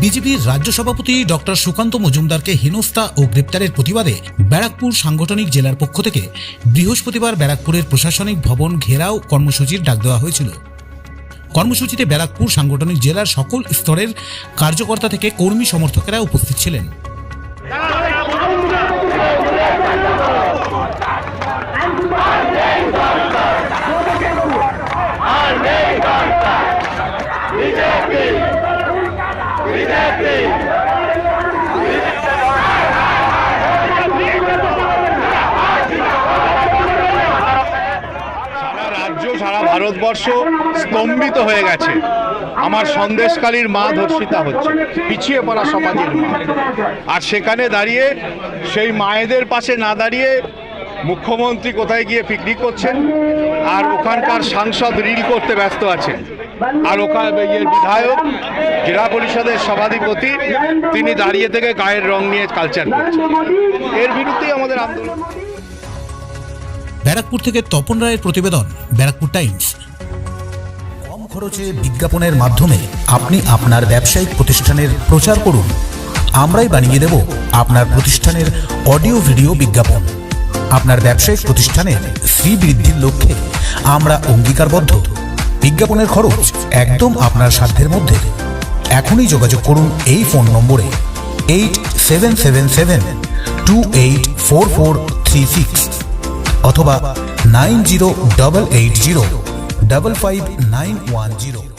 বিজেপির রাজ্য সভাপতি ডক্টর সুকান্ত মজুমদারকে হেনস্থা ও গ্রেপ্তারের প্রতিবাদে ব্যারাকপুর সাংগঠনিক জেলার পক্ষ থেকে বৃহস্পতিবার ব্যারাকপুরের প্রশাসনিক ভবন ঘেরাও কর্মসূচির ডাক দেওয়া হয়েছিল। কর্মসূচিতে ব্যারাকপুর সাংগঠনিক জেলার সকল স্তরের কার্যকর্তা থেকে কর্মী সমর্থকেরা উপস্থিত ছিলেন। সারা রাজ্য, সারা ভারতবর্ষ স্তম্ভিত হয়ে গেছে। আমার সন্দেশকালীর মা ধর্ষিতা হচ্ছে। পিছিয়ে পড়া সমাজের মা। আর সেখানে দাঁড়িয়ে, সেই মায়েদের পাশে না দাঁড়িয়ে মুখ্যমন্ত্রী কোথায় গিয়ে পিকনিক করছেন? আর ওখানকার সাংসদ রিল করতে ব্যস্ত আছেন। ইয়ে বিধায়ক, জেলা পরিষদের সভাধিপতি, তিনি দাঁড়িয়ে থেকে গায়ের রং নিয়ে কালচার এর বিরুদ্ধেই আমাদের আন্দোলন। ব্যারাকপুর থেকে তপন রায়ের প্রতিবেদন, ব্যারাকপুর টাইমস। কম খরচে বিজ্ঞাপনের মাধ্যমে আপনি আপনার ব্যবসায়িক প্রতিষ্ঠানের প্রচার করুন। আমরাই বানিয়ে দেব আপনার প্রতিষ্ঠানের অডিও ভিডিও বিজ্ঞাপন। আপনার ব্যবসায়িক প্রতিষ্ঠানের শ্রী বৃদ্ধির লক্ষ্যে আমরা অঙ্গীকারবদ্ধ। বিজ্ঞাপনের খরচ একদম আপনার সাধ্যের মধ্যে। এখনই যোগাযোগ করুন এই ফোন নম্বরে eight seven seven seven two eight four four three six অথবা nine zero double eight zero double five nine one zero.